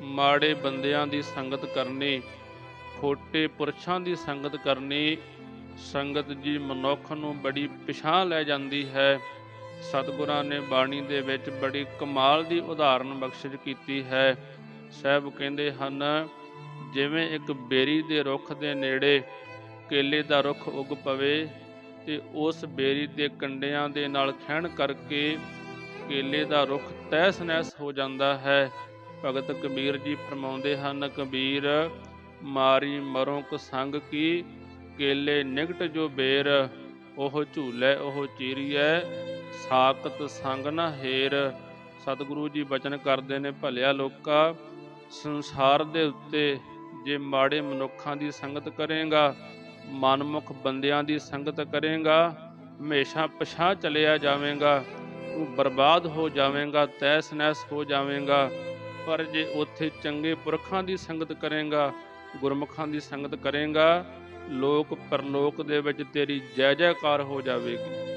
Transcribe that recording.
ਮਾੜੇ ਬੰਦਿਆਂ ਦੀ ਸੰਗਤ ਕਰਨੀ, ਖੋਟੇ ਪੁਰਸ਼ਾਂ ਦੀ ਸੰਗਤ ਕਰਨੀ, ਸੰਗਤ ਜੀ ਮਨੁੱਖ ਨੂੰ ਬੜੀ ਪਿਛਾਂ ਲੈ ਜਾਂਦੀ ਹੈ। ਸਤਿਗੁਰਾਂ ਨੇ ਬਾਣੀ ਦੇ ਵਿੱਚ ਬੜੀ ਕਮਾਲ ਦੀ ਉਦਾਹਰਨ ਬਖਸ਼ਿਸ਼ ਕੀਤੀ ਹੈ। ਸਾਹਿਬ ਕਹਿੰਦੇ ਹਨ, ਜਿਵੇਂ ਇੱਕ ਬੇਰੀ ਦੇ ਰੁੱਖ ਦੇ ਨੇੜੇ ਕੇਲੇ ਦਾ ਰੁੱਖ ਉੱਗ ਪਵੇ ਤੇ ਉਸ ਬੇਰੀ ਦੇ ਕੰਡਿਆਂ ਦੇ ਨਾਲ ਖਹਿਣ ਕਰਕੇ ਕੇਲੇ ਦਾ ਰੁੱਖ ਤਹਿਸ ਨਹਿਸ ਹੋ ਜਾਂਦਾ ਹੈ। ਭਗਤ ਕਬੀਰ ਜੀ ਫਰਮਾਉਂਦੇ ਹਨ, ਕਬੀਰ, ਮਾਰੀ ਮਰੋਂ ਕ ਸੰਗ ਕੀ? ਕੇਲੇ ਨਿਗਟ ਜੋ ਬੇਰ, ਉਹ ਝੂਲੇ ਉਹ ਚੀਰੀਐ। ਸਾਕਤ ਸੰਗ ਨਾ ਹੇਰ। ਸਤਿਗੁਰੂ ਜੀ ਬਚਨ ਕਰਦੇ ਨੇ ਭਲਿਆ ਲੋਕਾ। ਸੰਸਾਰ ਦੇ ਉੱਤੇ ਜੇ ਮਾੜੇ ਮਨੁੱਖਾਂ ਦੀ ਸੰਗਤ ਕਰੇਗਾ, ਮਨਮੁਖ ਬੰਦਿਆਂ ਦੀ ਸੰਗਤ ਕਰੇਗਾ, ਹਮੇਸ਼ਾ ਪਛਾਹ ਚਲਿਆ ਜਾਵੇਗਾ, ਤੂੰ ਬਰਬਾਦ ਹੋ ਜਾਵੇਂਗਾ ਤੈਸ ਨੈਸ ਹੋ ਜਾਵੇਂਗਾ। ਪਰ ਜੇ ਉੱਥੇ ਚੰਗੇ ਪੁਰਖਾਂ ਦੀ ਸੰਗਤ ਕਰੇਗਾ, ਗੁਰਮੁਖਾਂ ਦੀ ਸੰਗਤ ਕਰੇਗਾ, ਲੋਕ ਪਰਲੋਕ ਦੇ ਵਿੱਚ ਤੇਰੀ ਜੈ ਜੈਕਾਰ ਹੋ ਜਾਵੇਗੀ।